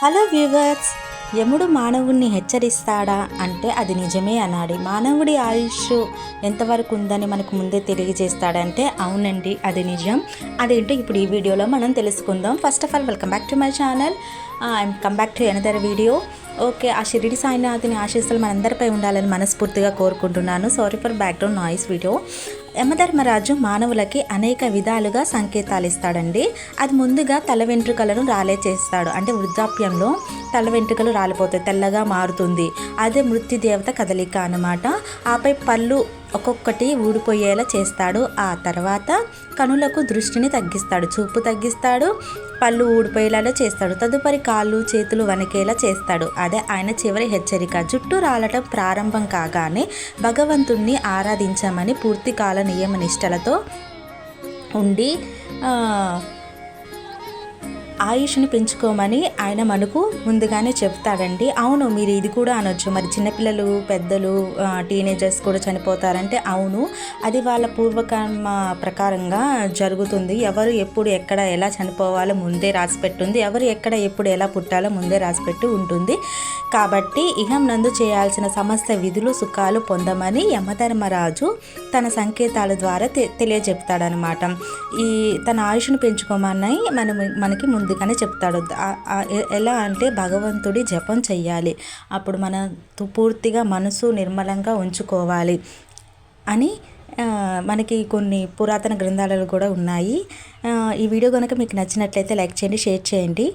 Hello viewers యముడు మానవుణ్ణి హెచ్చరిస్తాడా అంటే అది నిజమే అన్నాడు. మానవుడి ఆయుష్ ఎంతవరకు ఉందని మనకు ముందే తెలియజేస్తాడంటే అవునండి అది నిజం. అదేంటో ఇప్పుడు ఈ వీడియోలో మనం తెలుసుకుందాం. First of all welcome back to my channel I'm come back to another video okay ఆ షిరిడి సాయినాథుని ఆశీస్సులు మనందరిపై ఉండాలని మనస్ఫూర్తిగా కోరుకుంటున్నాను. Sorry for background noise video Yamadharmaraju మానవులకి అనేక విధాలుగా సంకేతాలు ఇస్తాడండి అది ముందుగా తల వెంట్రుకలను రాలే చేస్తాడు. అంటే వృద్ధాప్యంలో తల వెంట్రుకలు రాలిపోతాయి. తెల్లగా మారుతుంది. అదే మృత్యుదేవత కదలిక అన్నమాట. ఆపై పళ్ళు ఒక్కొక్కటి ఊడిపోయేలా చేస్తాడు. ఆ తర్వాత కనులకు దృష్టిని తగ్గిస్తాడు. చూపు తగ్గిస్తాడు. పళ్ళు ఊడిపోయేలా చేస్తాడు. తదుపరి కాళ్ళు చేతులు వణికేలా చేస్తాడు. అదే ఆయన చివరి హెచ్చరిక. జుట్టు రాలటం ప్రారంభం కాగానే భగవంతుణ్ణి ఆరాధించమని పూర్తి కాల నియమ నిష్టలతో ఉండి ఆయుష్ని పెంచుకోమని ఆయన మనకు ముందుగానే చెప్తాడండి. అవును మీరు ఇది కూడా అనొచ్చు. మరి చిన్నపిల్లలు పెద్దలు టీనేజర్స్ కూడా చనిపోతారంటే అవును. అది వాళ్ళ పూర్వకర్మ ప్రకారంగా జరుగుతుంది. ఎవరు ఎప్పుడు ఎక్కడ ఎలా చనిపోవాలో ముందే రాసిపెట్టుంది ఎవరు ఎక్కడ ఎప్పుడు ఎలా పుట్టాలో ముందే రాసిపెట్టి ఉంటుంది. కాబట్టి ఇహం నందు చేయాల్సిన సమస్త విధులు సుఖాలు పొందమని యమధర్మరాజు తన సంకేతాల ద్వారా తెలియజెప్తాడనమాట. ఈ తన ఆయుష్ను పెంచుకోమని మనం మనకి ముందు అందుకనే చెప్తాడు. ఎలా అంటే భగవంతుడి జపం చెయ్యాలి. అప్పుడు మన తు- పూర్తిగా మనసు నిర్మలంగా ఉంచుకోవాలి అని మనకి కొన్ని పురాతన గ్రంథాలలో కూడా ఉన్నాయి. ఈ వీడియో కనుక మీకు నచ్చినట్లయితే లైక్ చేయండి షేర్ చేయండి.